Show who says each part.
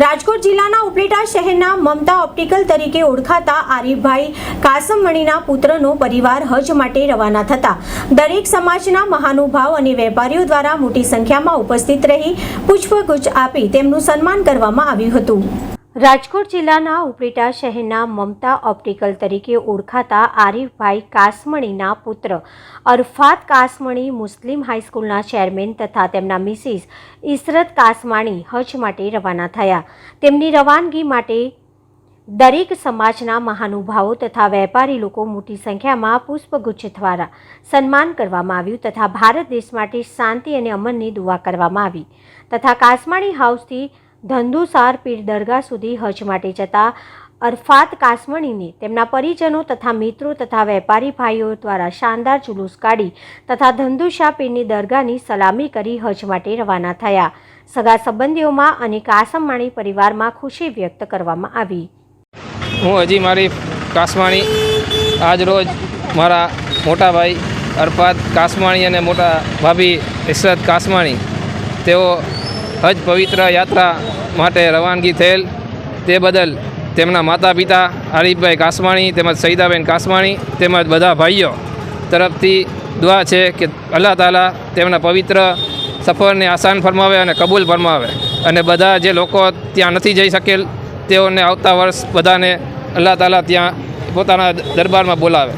Speaker 1: રાજકોટ જિલ્લાના ઉપલેટા શહેરના મમતા ઓપ્ટિકલ તરીકે ઓળખાતા આરીફભાઈ કાસમમણીના પુત્રનો પરિવાર હજ માટે રવાના થતા. દરેક સમાજના મહાનુભાવ અને વેપારીઓ દ્વારા મોટી સંખ્યામાં ઉપસ્થિત રહી પુષ્પગુચ્છ આપી તેમનું સન્માન કરવામાં આવ્યું હતું. રાજકોટ જિલ્લાના ઉપલેટા શહેરના મમતા ઓપ્ટિકલ તરીકે ઓળખાતા આરીફભાઈ કાસમણીના પુત્ર. અરફાત કાસમણી મુસ્લિમ હાઈસ્કૂલના ચેરમેન તથા તેમના મિસિસ ઇસરત કાસમાણી હજ માટે રવાના થયા. તેમની રવાનગી માટે દરેક સમાજના મહાનુભાવો તથા વેપારી લોકો મોટી સંખ્યામાં પુષ્પગુચ્છ દ્વારા સન્માન કરવામાં આવ્યું તથા ભારત દેશ માટે શાંતિ અને અમનની દુઆ કરવામાં આવી. તથા કાસમાણી હાઉસથી ધંધુસાર પીર દરગાહ સુધી હજ માટે જતા અરફાત કાસમણીને તેમના પરિજનો તથા મિત્રો તથા વેપારી ભાઈઓ દ્વારા શાનદાર જુલુસ કાઢી તથા ધંધુશા પીરની દરગાહની સલામી કરી હજ માટે રવાના થયા. સગા સંબંધીઓમાં અને કાસમમાણી પરિવારમાં ખુશી વ્યક્ત કરવામાં આવી.
Speaker 2: હું હજી મારી કાસમાણી આજરોજ મારા મોટા ભાઈ અરફાત કાસમાણી અને મોટા ભાભી ઇશરત કાસમાણી, તેઓ હજ પવિત્ર યાત્રા માટે રવાનગી થયેલ તે બદલ તેમના માતા પિતા આરીફભાઈ કાસમાણી તેમજ સૈદાબેન કાસમાણી તેમજ બધા ભાઈઓ તરફથી દુઆ છે કે અલ્લાહ તાલા તેમના પવિત્ર સફરને આસાન ફરમાવે અને કબૂલ ફરમાવે. અને બધા જે લોકો ત્યાં નથી જઈ શકેલ, તેઓને આવતા વર્ષ બધાને અલ્લાહ તાલા ત્યાં પોતાના દરબારમાં બોલાવે.